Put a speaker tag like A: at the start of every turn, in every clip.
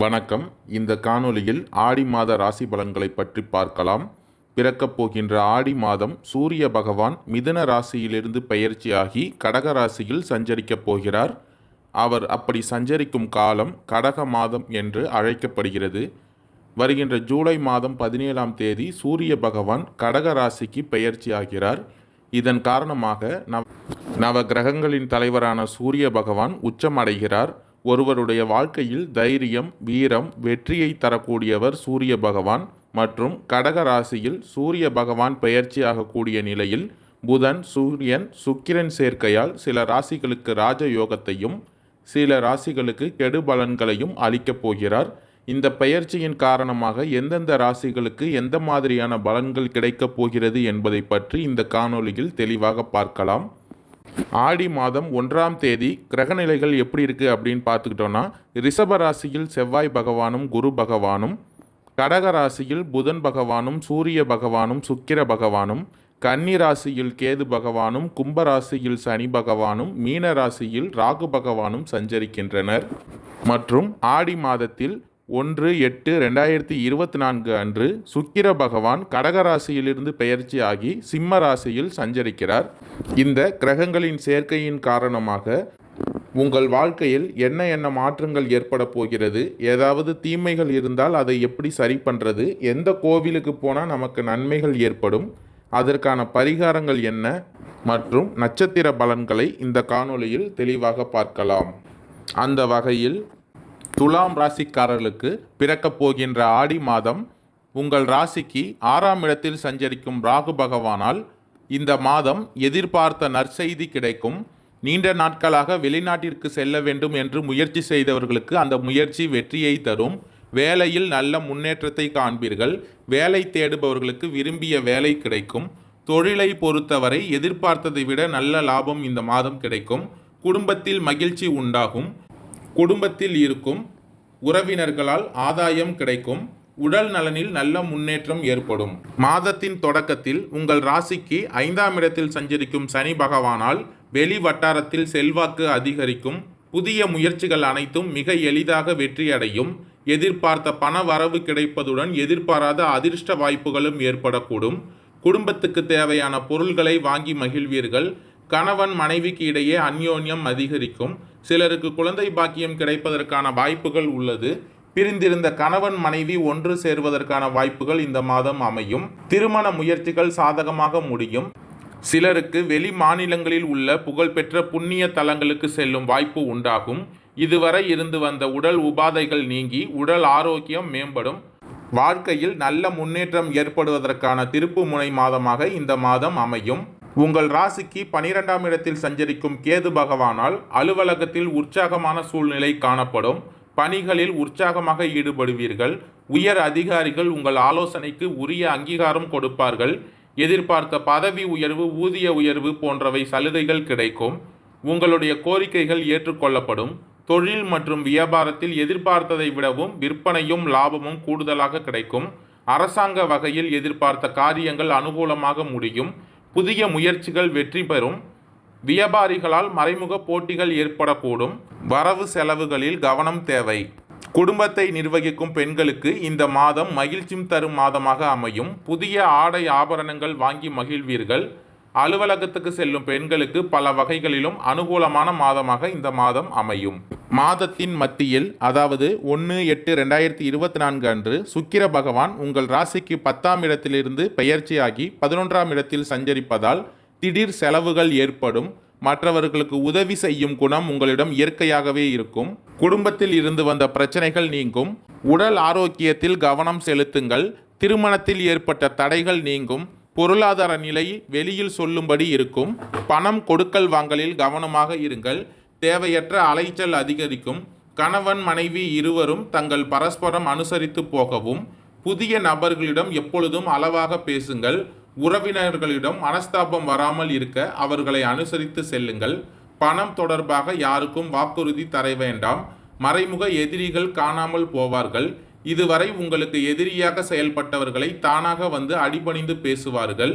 A: வணக்கம். இந்த காணொளியில் ஆடி மாத ராசி பலன்களை பற்றி பார்க்கலாம். பிறக்கப் போகின்ற ஆடி மாதம் சூரிய பகவான் மிதுன ராசியிலிருந்து பயிற்சியாகி கடக ராசியில் சஞ்சரிக்கப் போகிறார். அவர் அப்படி சஞ்சரிக்கும் காலம் கடக மாதம் என்று அழைக்கப்படுகிறது. வருகின்ற ஜூலை மாதம் பதினேழாம் தேதி சூரிய பகவான் கடக ராசிக்கு பயிற்சியாகிறார் இதன் காரணமாக நவ நவ கிரகங்களின் தலைவரான சூரிய பகவான் உச்சமடைகிறார். ஒருவருடைய வாழ்க்கையில் தைரியம் வீரம் வெற்றியை தரக்கூடியவர் சூரிய பகவான் மற்றும் கடக ராசியில் சூரிய பகவான் பெயர்ச்சியாகக்கூடிய நிலையில் புதன் சூரியன் சுக்கிரன் சேர்க்கையால் சில ராசிகளுக்கு ராஜயோகத்தையும் சில ராசிகளுக்கு கெடுபலன்களையும் அளிக்கப் போகிறார். இந்த பெயர்ச்சியின் காரணமாக எந்தெந்த ராசிகளுக்கு எந்த மாதிரியான பலன்கள் கிடைக்கப் போகிறது என்பதை பற்றி இந்த காணொலியில் தெளிவாக பார்க்கலாம். ஆடி மாதம் ஒன்றாம் தேதி கிரகநிலைகள் எப்படி இருக்குது அப்படின்னு பார்த்துக்கிட்டோன்னா ரிஷப ராசியில் செவ்வாய் பகவானும் குரு பகவானும் கடக ராசியில் புதன் பகவானும் சூரிய பகவானும் சுக்கிர பகவானும் கன்னி ராசியில் கேது பகவானும் கும்பராசியில் சனி பகவானும் மீன ராசியில் ராகு பகவானும் சஞ்சரிக்கின்றனர். மற்றும் ஆடி மாதத்தில் ஒன்று எட்டு ரெண்டாயிரத்தி இருபத்தி நான்கு அன்று சுக்கிர பகவான் கடகராசியிலிருந்து பெயர்ச்சியாகி சிம்ம ராசியில் சஞ்சரிக்கிறார். இந்த கிரகங்களின் சேர்க்கையின் காரணமாக உங்கள் வாழ்க்கையில் என்ன என்ன மாற்றங்கள் ஏற்பட போகிறது? ஏதாவது தீமைகள் இருந்தால் அதை எப்படி சரி பண்ணுறது எந்த கோவிலுக்கு போனால் நமக்கு நன்மைகள் ஏற்படும்? அதற்கான பரிகாரங்கள் என்ன? மற்றும் நட்சத்திர பலன்களை இந்த காணொளியில் தெளிவாக பார்க்கலாம். அந்த வகையில் துலாம் ராசிக்காரர்களுக்கு பிறக்கப் போகின்ற ஆடி மாதம் உங்கள் ராசிக்கு ஆறாம் இடத்தில் சஞ்சரிக்கும் ராகு பகவானால் இந்த மாதம் எதிர்பார்த்த நற்செய்தி கிடைக்கும். நீண்ட நாட்களாக வெளிநாட்டிற்கு செல்ல வேண்டும் என்று முயற்சி செய்தவர்களுக்கு அந்த முயற்சி வெற்றியை தரும். வேலையில் நல்ல முன்னேற்றத்தை காண்பீர்கள். வேலை தேடுபவர்களுக்கு விரும்பிய வேலை கிடைக்கும். தொழிலை பொறுத்தவரை எதிர்பார்த்ததை விட நல்ல லாபம் இந்த மாதம் கிடைக்கும். குடும்பத்தில் மகிழ்ச்சி உண்டாகும். குடும்பத்தில் இருக்கும் உறவினர்களால் ஆதாயம் கிடைக்கும். உடல் நலனில் நல்ல முன்னேற்றம் ஏற்படும். மாதத்தின் தொடக்கத்தில் உங்கள் ராசிக்கு ஐந்தாம் இடத்தில் சஞ்சரிக்கும் சனி பகவானால் வெளி வட்டாரத்தில் செல்வாக்கு அதிகரிக்கும். புதிய முயற்சிகள் அனைத்தும் மிக எளிதாக வெற்றியடையும். எதிர்பார்த்த பண வரவு கிடைப்பதுடன் எதிர்பாராத அதிர்ஷ்ட வாய்ப்புகளும் ஏற்படக்கூடும். குடும்பத்துக்கு தேவையான பொருள்களை வாங்கி மகிழ்வீர்கள். கணவன் மனைவிக்கு இடையே அந்யோன்யம் அதிகரிக்கும். சிலருக்கு குழந்தை பாக்கியம் கிடைப்பதற்கான வாய்ப்புகள் உள்ளது. பிரிந்திருந்த கணவன் மனைவி ஒன்று சேர்வதற்கான வாய்ப்புகள் இந்த மாதம் அமையும். திருமண முயற்சிகள் சாதகமாக முடியும். சிலருக்கு வெளி மாநிலங்களில் உள்ள புகழ்பெற்ற புண்ணிய தலங்களுக்கு செல்லும் வாய்ப்பு உண்டாகும். இதுவரை இருந்து வந்த உடல் உபாதைகள் நீங்கி உடல் ஆரோக்கியம் மேம்படும். வாழ்க்கையில் நல்ல முன்னேற்றம் ஏற்படுவதற்கான திருப்பு முனை மாதமாக இந்த மாதம் அமையும். உங்கள் ராசிக்கு பனிரெண்டாம் இடத்தில் சஞ்சரிக்கும் கேது பகவானால் அலுவலகத்தில் உற்சாகமான சூழ்நிலை காணப்படும். பணிகளில் உற்சாகமாக ஈடுபடுவீர்கள். உயர் அதிகாரிகள் உங்கள் ஆலோசனைக்கு உரிய அங்கீகாரம் கொடுப்பார்கள். எதிர்பார்த்த பதவி உயர்வு ஊதிய உயர்வு போன்றவை சலுகைகள் கிடைக்கும். உங்களுடைய கோரிக்கைகள் ஏற்றுக்கொள்ளப்படும். தொழில் மற்றும் வியாபாரத்தில் எதிர்பார்த்ததை விடவும் விற்பனையும் லாபமும் கூடுதலாக கிடைக்கும். அரசாங்க வகையில் எதிர்பார்த்த காரியங்கள் அனுகூலமாக முடியும். புதிய முயற்சிகள் வெற்றி பெறும். வியாபாரிகளால் மறைமுக போட்டிகள் ஏற்படக்கூடும். வரவு செலவுகளில் கவனம் தேவை. குடும்பத்தை நிர்வகிக்கும் பெண்களுக்கு இந்த மாதம் மகிழ்ச்சி தரும் மாதமாக அமையும். புதிய ஆடை ஆபரணங்கள் வாங்கி மகிழ்வீர்கள். அலுவலகத்துக்கு செல்லும் பெண்களுக்கு பல வகைகளிலும் அனுகூலமான மாதமாக இந்த மாதம் அமையும். மாதத்தின் மத்தியில் அதாவது ஒன்று எட்டு ரெண்டாயிரத்தி இருபத்தி நான்கு அன்று சுக்கிர பகவான் உங்கள் ராசிக்கு பத்தாம் இடத்திலிருந்து பெயர்ச்சியாகி பதினொன்றாம் இடத்தில் சஞ்சரிப்பதால் திடீர் செலவுகள் ஏற்படும். மற்றவர்களுக்கு உதவி செய்யும் குணம் உங்களிடம் இயற்கையாகவே இருக்கும். குடும்பத்தில் இருந்து வந்த பிரச்சனைகள் நீங்கும். உடல் ஆரோக்கியத்தில் கவனம் செலுத்துங்கள். திருமணத்தில் ஏற்பட்ட தடைகள் நீங்கும். பொருளாதார நிலை வெளியில் சொல்லும்படி இருக்கும். பணம் கொடுக்கல் வாங்கலில் கவனமாக இருங்கள். தேவையற்ற அலைச்சல் அதிகரிக்கும். கணவன் மனைவி இருவரும் தங்கள் பரஸ்பரம் அனுசரித்து போகவும் புதிய நபர்களிடம் எப்பொழுதும் அளவாக பேசுங்கள். உறவினர்களிடம் மனஸ்தாபம் வராமல் இருக்க அவர்களை அனுசரித்து செல்லுங்கள். பணம் தொடர்பாக யாருக்கும் வாக்குறுதி தர வேண்டாம். மறைமுக எதிரிகள் காணாமல் போவார்கள். இதுவரை உங்களுக்கு எதிரியாக செயல்பட்டவர்களை தானாக வந்து அடிபணிந்து பேசுவார்கள்.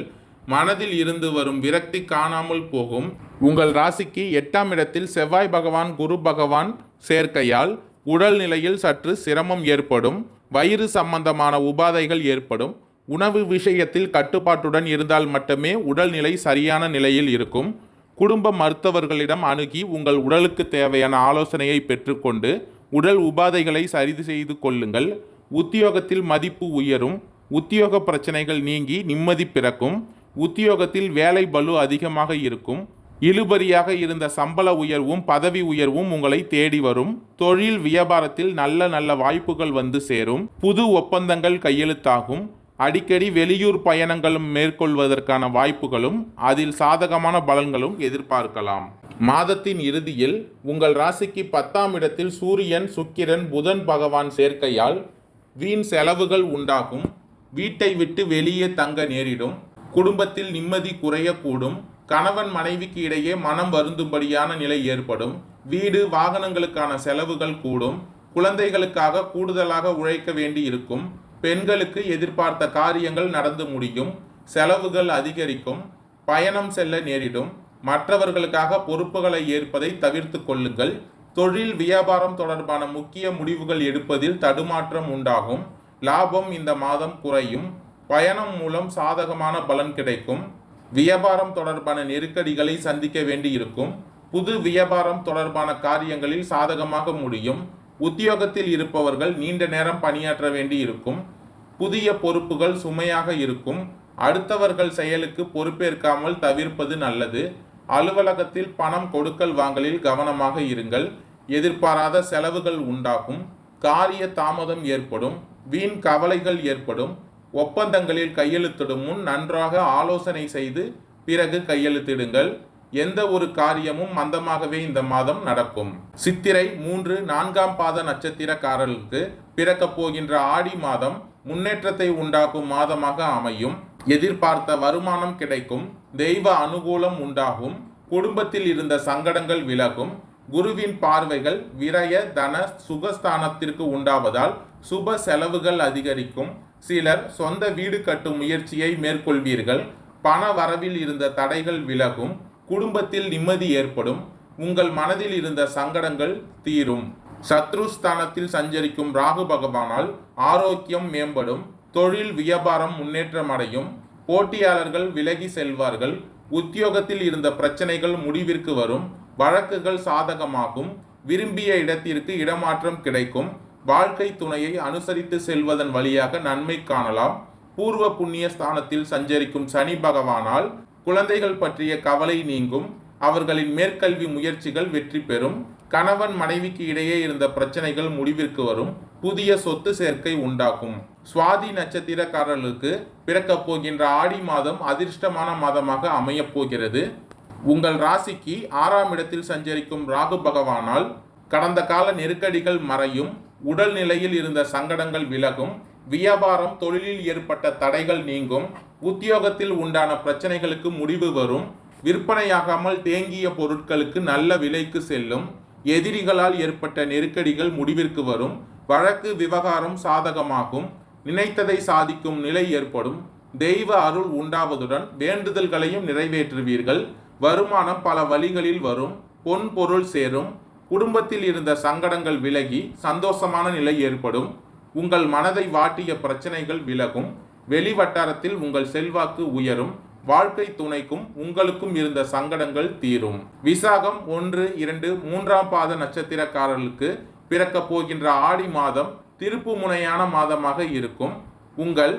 A: மனதில் இருந்து வரும் விரக்தி காணாமல் போகும். உங்கள் ராசிக்கு எட்டாம் இடத்தில் செவ்வாய் பகவான் குரு பகவான் சேர்க்கையால் உடல்நிலையில் சற்று சிரமம் ஏற்படும். வயிறு சம்பந்தமான உபாதைகள் ஏற்படும். உணவு விஷயத்தில் கட்டுப்பாட்டுடன் இருந்தால் மட்டுமே உடல்நிலை சரியான நிலையில் இருக்கும். குடும்ப மருத்துவர்களிடம் அணுகி உங்கள் உடலுக்கு தேவையான ஆலோசனையை பெற்றுக்கொண்டு உடல் உபாதைகளை சரி செய்து கொள்ளுங்கள். உத்தியோகத்தில் மதிப்பு உயரும். உத்தியோக பிரச்சனைகள் நீங்கி நிம்மதி பிறக்கும். உத்தியோகத்தில் வேலை பலு அதிகமாக இருக்கும். இழுபறியாக இருந்த சம்பள உயர்வும் பதவி உயர்வும் உங்களை தேடி வரும். தொழில் வியாபாரத்தில் நல்ல நல்ல வாய்ப்புகள் வந்து சேரும். புது ஒப்பந்தங்கள் கையெழுத்தாகும். அடிக்கடி வெளியூர் பயணங்களும் மேற்கொள்வதற்கான வாய்ப்புகளும் அதில் சாதகமான பலன்களும் எதிர்பார்க்கலாம். மாதத்தின் இறுதியில் உங்கள் ராசிக்கு பத்தாம் இடத்தில் சூரியன் சுக்கிரன் புதன் பகவான் சேர்க்கையால் வீண் செலவுகள் உண்டாகும். வீட்டை விட்டு வெளியே தங்க நேரிடும். குடும்பத்தில் நிம்மதி குறையக்கூடும். கணவன் மனைவிக்கு இடையே மனம் வருந்தும்படியான நிலை ஏற்படும். வீடு வாகனங்களுக்கான செலவுகள் கூடும். குழந்தைகளுக்காக கூடுதலாக உழைக்க வேண்டி இருக்கும். பெண்களுக்கு எதிர்பார்த்த காரியங்கள் நடந்து முடியும். செலவுகள் அதிகரிக்கும். பயணம் செல்ல நேரிடும். மற்றவர்களுக்காக பொறுப்புகளை ஏற்பதை தவிர்த்து கொள்ளுங்கள். தொழில் வியாபாரம் தொடர்பான முக்கிய முடிவுகள் எடுப்பதில் தடுமாற்றம் உண்டாகும். லாபம் இந்த மாதம் குறையும். பயணம் மூலம் சாதகமான பலன் கிடைக்கும். வியாபாரம் தொடர்பான நெருக்கடிகளை சந்திக்க வேண்டியிருக்கும். புது வியாபாரம் தொடர்பான காரியங்களில் சாதகமாக முடியும். உத்தியோகத்தில் இருப்பவர்கள் நீண்ட நேரம் பணியாற்ற வேண்டி இருக்கும் புதிய பொறுப்புகள் சுமையாக இருக்கும். அடுத்தவர்கள் செயலுக்கு பொறுப்பேற்காமல் தவிர்ப்பது நல்லது. அலுவலகத்தில் பணம் கொடுக்கல் வாங்கலில் கவனமாக இருங்கள். எதிர்பாராத செலவுகள் உண்டாகும். காரிய தாமதம் ஏற்படும். வீண் கவலைகள் ஏற்படும். ஒப்பந்தங்களில் கையெழுத்திடும் முன் நன்றாக ஆலோசனை செய்து பிறகு கையெழுத்திடுங்கள். எந்த ஒரு காரியமும் மந்தமாகவே இந்த மாதம் நடக்கும். சித்திரை மூன்று நான்காம் பாத நட்சத்திரக்காரர்களுக்கு பிறக்கப் போகின்ற ஆடி மாதம் முன்னேற்றத்தை உண்டாக்கும் மாதமாக அமையும். எதிர்பார்த்த வருமானம் கிடைக்கும். தெய்வ அனுகூலம் உண்டாகும். குடும்பத்தில் இருந்த சங்கடங்கள் விலகும். குருவின் பார்வைகள் விரய தன சுகஸ்தானத்திற்கு உண்டாவதால் சுப செலவுகள் அதிகரிக்கும். சிலர் சொந்த வீடு கட்டும் முயற்சியை மேற்கொள்வீர்கள். பண வரவில் இருந்த தடைகள் விலகும். குடும்பத்தில் நிம்மதி ஏற்படும். உங்கள் மனதில் இருந்த சங்கடங்கள் தீரும். சத்ருஸ்தானத்தில் சஞ்சரிக்கும் ராகு பகவானால் ஆரோக்கியம் மேம்படும். தொழில் வியாபாரம் முன்னேற்றம் அடையும் போட்டியாளர்கள் விலகி செல்வார்கள். உத்தியோகத்தில் இருந்த பிரச்சனைகள் முடிவிற்கு வரும். வழக்குகள் சாதகமாகும். விரும்பிய இடத்திற்கு இடமாற்றம் கிடைக்கும். வாழ்க்கை துணையை அனுசரித்து செல்வதன் வழியாக நன்மை காணலாம். பூர்வ புண்ணிய ஸ்தானத்தில் சஞ்சரிக்கும் சனி பகவானால் குழந்தைகள் பற்றிய கவலை நீங்கும். அவர்களின் மேற்கல்வி முயற்சிகள் வெற்றி பெறும். கணவன் மனைவிக்கு இடையே இருந்த பிரச்சனைகள் முடிவிற்கு வரும். புதிய சொத்து சேர்க்கை உண்டாகும். சுவாதி நட்சத்திரக்காரர்களுக்கு பிறக்கப் போகின்ற ஆடி மாதம் அதிர்ஷ்டமான மாதமாக அமையப் போகிறது. உங்கள் ராசிக்கு ஆறாம் இடத்தில் சஞ்சரிக்கும் ராகு பகவானால் கடந்த கால நெருக்கடிகள் மறையும். உடல் நிலையில் இருந்த சங்கடங்கள் விலகும் வியாபாரம் தொழிலில் ஏற்பட்ட தடைகள் நீங்கும் உத்தியோகத்தில் உண்டான பிரச்சனைகளுக்கு முடிவு வரும் விற்பனையாகாமல் தேங்கிய பொருட்களுக்கு நல்ல விலைக்கு செல்லும் எதிரிகளால் ஏற்பட்ட நெருக்கடிகள் முடிவிற்கு வரும் வழக்கு விவகாரம் சாதகமாகும் நினைத்ததை சாதிக்கும் நிலை ஏற்படும் தெய்வ அருள் உண்டாவதுடன் வேண்டுதல்களையும் நிறைவேற்றுவீர்கள் வருமானம் பல வழிகளில் வரும் பொன் பொருள் சேரும் குடும்பத்தில் இருந்த சங்கடங்கள் விலகி சந்தோஷமான நிலை ஏற்படும். உங்கள் மனதை வாட்டிய பிரச்சனைகள் விலகும். வெளி வட்டாரத்தில் உங்கள் செல்வாக்கு உயரும். வாழ்க்கை துணைக்கும் உங்களுக்கும் இருந்த சங்கடங்கள் தீரும். விசாகம் ஒன்று இரண்டு மூன்றாம் பாத நட்சத்திரக்காரர்களுக்கு பிறக்கப் போகின்ற ஆடி மாதம் திருப்பு முனையான மாதமாக இருக்கும். உங்கள்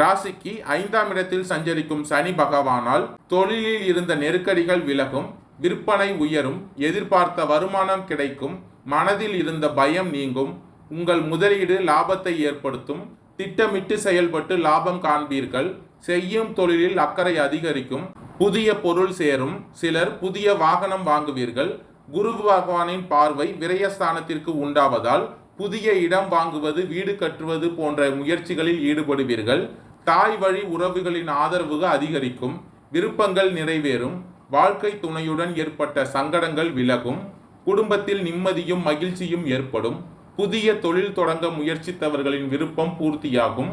A: ராசிக்கு ஐந்தாம் இடத்தில் சஞ்சரிக்கும் சனி பகவானால் தொழிலில் இருந்த நெருக்கடிகள் விலகும். விற்பனை உயரும் எதிர்பார்த்த வருமானம் கிடைக்கும் மனதில் இருந்த பயம் நீங்கும் உங்கள் முதலீடு லாபத்தை ஏற்படுத்தும் திட்டமிட்டு செயல்பட்டு லாபம் காண்பீர்கள் செய்யும் தொழிலில் அக்கறை அதிகரிக்கும் புதிய பொருள் சேரும் சிலர் புதிய வாகனம் வாங்குவீர்கள் குரு பகவானின் பார்வை விரயஸ்தானத்திற்கு உண்டாவதால் புதிய இடம் வாங்குவது வீடு கட்டுவது போன்ற முயற்சிகளில் ஈடுபடுவீர்கள் தாய் வழி உறவுகளின் ஆதரவு அதிகரிக்கும் விருப்பங்கள் நிறைவேறும் வாழ்க்கை துணையுடன் ஏற்பட்ட சங்கடங்கள் விலகும் குடும்பத்தில் நிம்மதியும் மகிழ்ச்சியும் ஏற்படும் புதிய தொழில் தொடங்க முயற்சித்தவர்களின் விருப்பம் பூர்த்தியாகும்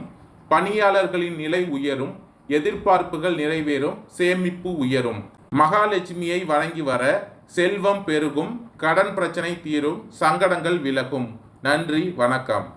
A: பணியாளர்களின் நிலை உயரும் எதிர்பார்ப்புகள் நிறைவேறும் சேமிப்பு உயரும். மகாலட்சுமியை வழங்கி வர செல்வம் பெருகும் கடன் பிரச்சனை தீரும் சங்கடங்கள் விலகும். நன்றி வணக்கம்.